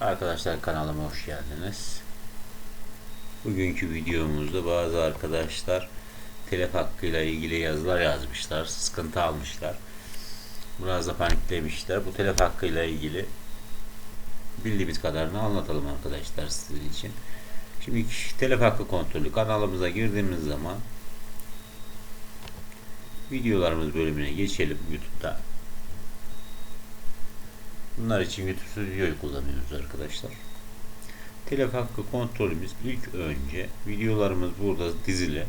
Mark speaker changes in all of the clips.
Speaker 1: Arkadaşlar kanalıma hoş geldiniz. Bugünkü videomuzda bazı arkadaşlar telef hakkıyla ilgili yazılar yazmışlar, sıkıntı almışlar. Biraz da paniklemişler. Bu telef hakkıyla ilgili bildiğimiz kadarını anlatalım arkadaşlar sizin için. Şimdi telef hakkı kontrolü kanalımıza girdiğimiz zaman videolarımız bölümüne geçelim YouTube'da. Bunlar için YouTube Studio'yu kullanıyoruz arkadaşlar. Telef hakkı kontrolümüz ilk önce videolarımız burada dizili.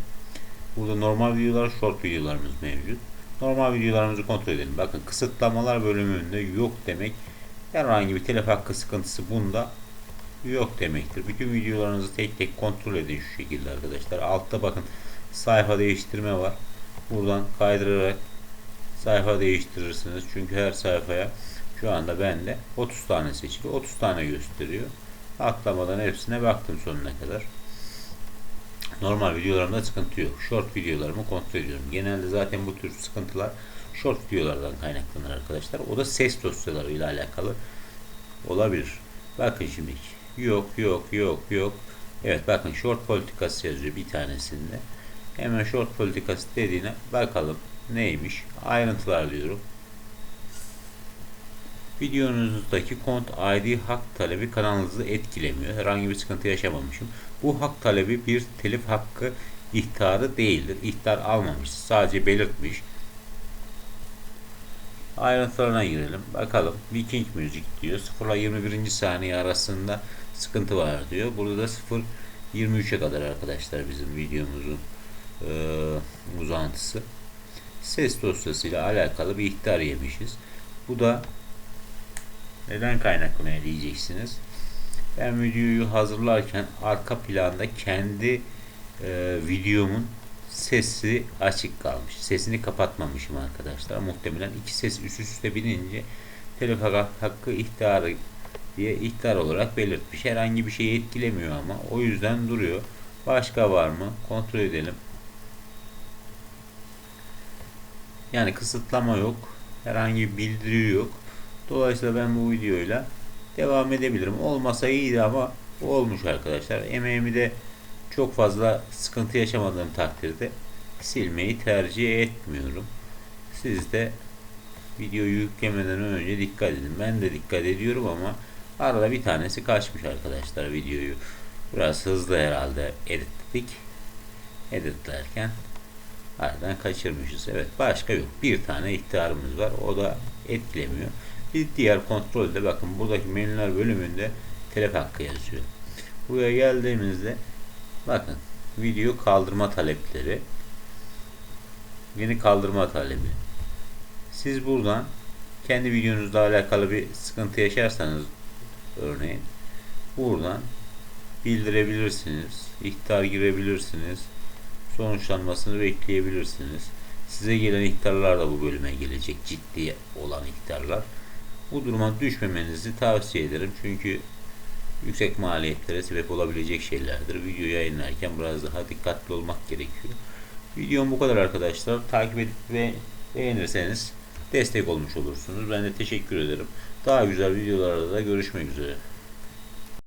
Speaker 1: Burada normal videolar, short videolarımız mevcut. Normal videolarımızı kontrol edelim. Bakın kısıtlamalar bölümünde yok demek. Herhangi bir telef hakkı sıkıntısı bunda yok demektir. Bütün videolarınızı tek tek kontrol edin şu şekilde arkadaşlar. Altta bakın sayfa değiştirme var. Buradan kaydırarak sayfa değiştirirsiniz. Çünkü her sayfaya şu anda bende 30 tane seçili. 30 tane gösteriyor. Atlamadan hepsine baktım sonuna kadar. Normal videolarımda sıkıntı yok. Short videolarımı kontrol ediyorum. Genelde zaten bu tür sıkıntılar short videolardan kaynaklanır arkadaşlar. O da ses dosyalarıyla alakalı olabilir. Bakın şimdi. Yok yok yok yok. Evet bakın short politikası yazıyor bir tanesinde. Hemen short politikası dediğine bakalım neymiş. Ayrıntılar diyorum. Videonuzdaki kont ID hak talebi kanalınızı etkilemiyor. Herhangi bir sıkıntı yaşamamışım. Bu hak talebi bir telif hakkı ihtarı değildir. İhtar almamış. Sadece belirtmiş. Ayrıntılarına girelim. Bakalım. Viking müzik diyor. 0 ile 21. saniye arasında sıkıntı var diyor. Burada da 0 23'e kadar arkadaşlar bizim videomuzun e, uzantısı. Ses dosyasıyla alakalı bir ihtar yemişiz. Bu da neden kaynaklanıyor diyeceksiniz. Ben videoyu hazırlarken arka planda kendi e, videomun sesi açık kalmış. Sesini kapatmamışım arkadaşlar. Muhtemelen iki ses üst üste binince telef hakkı ihtarı diye ihtar olarak belirtmiş. Herhangi bir şeyi etkilemiyor ama o yüzden duruyor. Başka var mı? Kontrol edelim. Yani kısıtlama yok. Herhangi bir bildiri yok. Dolayısıyla ben bu videoyla devam edebilirim. Olmasa iyiydi ama olmuş arkadaşlar. Emeğimi de çok fazla sıkıntı yaşamadığım takdirde silmeyi tercih etmiyorum. Siz de videoyu yüklemeden önce dikkat edin. Ben de dikkat ediyorum ama arada bir tanesi kaçmış arkadaşlar videoyu. Biraz hızlı herhalde editledik. Editlerken aradan kaçırmışız. Evet başka yok. Bir tane ihtarımız var. O da etkilemiyor. Bir diğer kontrolde bakın buradaki menüler bölümünde telef hakkı yazıyor. Buraya geldiğimizde bakın video kaldırma talepleri yeni kaldırma talebi. Siz buradan kendi videonuzla alakalı bir sıkıntı yaşarsanız örneğin buradan bildirebilirsiniz. ihtar girebilirsiniz. Sonuçlanmasını bekleyebilirsiniz. Size gelen ihtarlar da bu bölüme gelecek. Ciddi olan ihtarlar. Bu duruma düşmemenizi tavsiye ederim. Çünkü yüksek maliyetlere sebep olabilecek şeylerdir. Video yayınlarken biraz daha dikkatli olmak gerekiyor. Videom bu kadar arkadaşlar. Takip edip ve beğenirseniz destek olmuş olursunuz. Ben de teşekkür ederim. Daha güzel videolarda da görüşmek üzere.